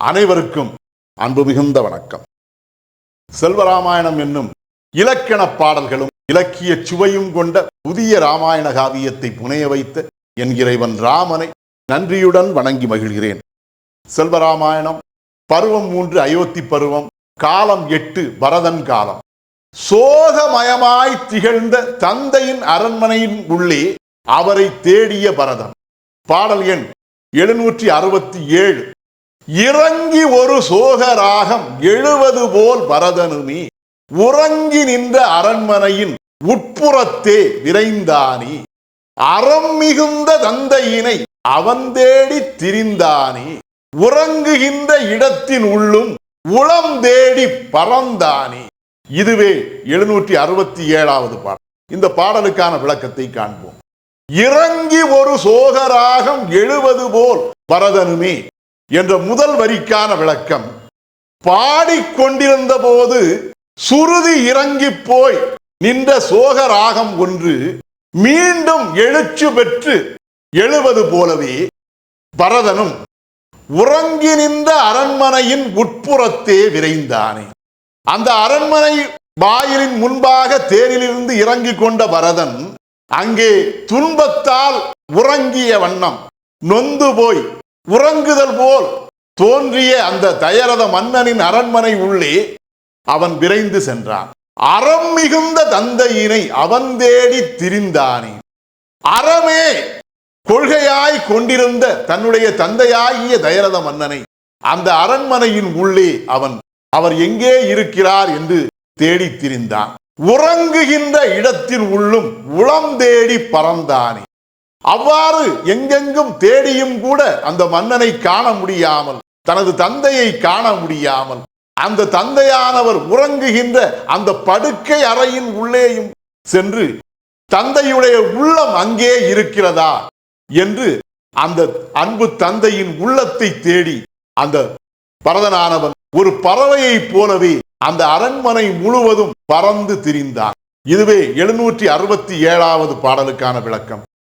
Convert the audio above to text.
அனைவருக்கும் அன்பு மிகுந்த வணக்கம். செல்வராமாயணம் என்னும் இலக்கண பாடல்களும் இலக்கிய சுவையும் கொண்ட புதிய ராமாயண காவியத்தை புனைய வைத்த என் இறைவன் ராமனை நன்றியுடன் வணங்கி மகிழ்கிறேன். செல்வராமாயணம் பருவம் மூன்று அயோத்தி பருவம் காலம் எட்டு பரதன் காலம். சோகமயமாய் திகழ்ந்த தந்தையின் அரண்மனையின் உள்ளே அவரை தேடிய பரதன். பாடல் எண் எழுநூற்றி அறுபத்தி ஏழு. இறங்கி ஒரு சோக ராகம் எழுவது போல் பரதனுமே உறங்கி நின்ற அரண்மனையின் உட்புறத்தே விரைந்தானே அறம் மிகுந்த தந்தையினை அவன் தேடி திரிந்தானே உறங்குகின்ற இடத்தின் உள்ளும் உளம் தேடி பறந்தானே இதுவே எழுநூற்றி அறுபத்தி ஏழாவது பாடல். இந்த பாடலுக்கான விளக்கத்தை காண்போம். இறங்கி ஒரு சோகராகம் எழுவது போல் பரதனுமே என்ற முதல் வரிக்கான விளக்கம். பாடிக்கொண்டிருந்த போது சுருதி இறங்கி போய் நின்ற சோக ராகம் ஒன்று மீண்டும் எழுச்சு பெற்று எழுவது போலவே பரதனும் உறங்கி நின்ற அரண்மனையின் உட்புறத்தே விரைந்தானே. அந்த அரண்மனை வாயிலின் முன்பாக தேரிலிருந்து இறங்கிக் கொண்ட பரதன் அங்கே துன்பத்தால் உறங்கிய வண்ணம் நொந்து போய் உறங்குதல் போல் தோன்றிய அந்த தயரத மன்னனின் அரண்மனை உள்ளே அவன் விரைந்து சென்றான். அறம் மிகுந்த தந்தையினை அவன் தேடி திரிந்தானே. அறமே கொள்கையாய் கொண்டிருந்த தன்னுடைய தந்தையாகிய தயரத மன்னனை அந்த அரண்மனையின் உள்ளே அவன் அவர் எங்கே இருக்கிறார்? என்று தேடி திரிந்தான். உறங்குகின்ற இடத்தின் உள்ளும் உளம் தேடி பறந்தானே. அவ்வாறு எங்கெங்கும் தேடியும் கூட அந்த மன்னனை காண முடியாமல் தனது தந்தையை காண முடியாமல் அந்த தந்தையானவர் உறங்குகின்ற அந்த படுக்கை அறையின் உள்ளேயும் சென்று தந்தையுடைய உள்ளம் அங்கே இருக்கிறதா? என்று அந்த அன்பு தந்தையின் உள்ளத்தை தேடி அந்த பரதனானவன் ஒரு பறவையைப் போலவே அந்த அரண்மனை முழுவதும் பறந்து திரிந்தான். இதுவே எழுநூற்றி அறுபத்தி ஏழாவது பாடலுக்கான விளக்கம்.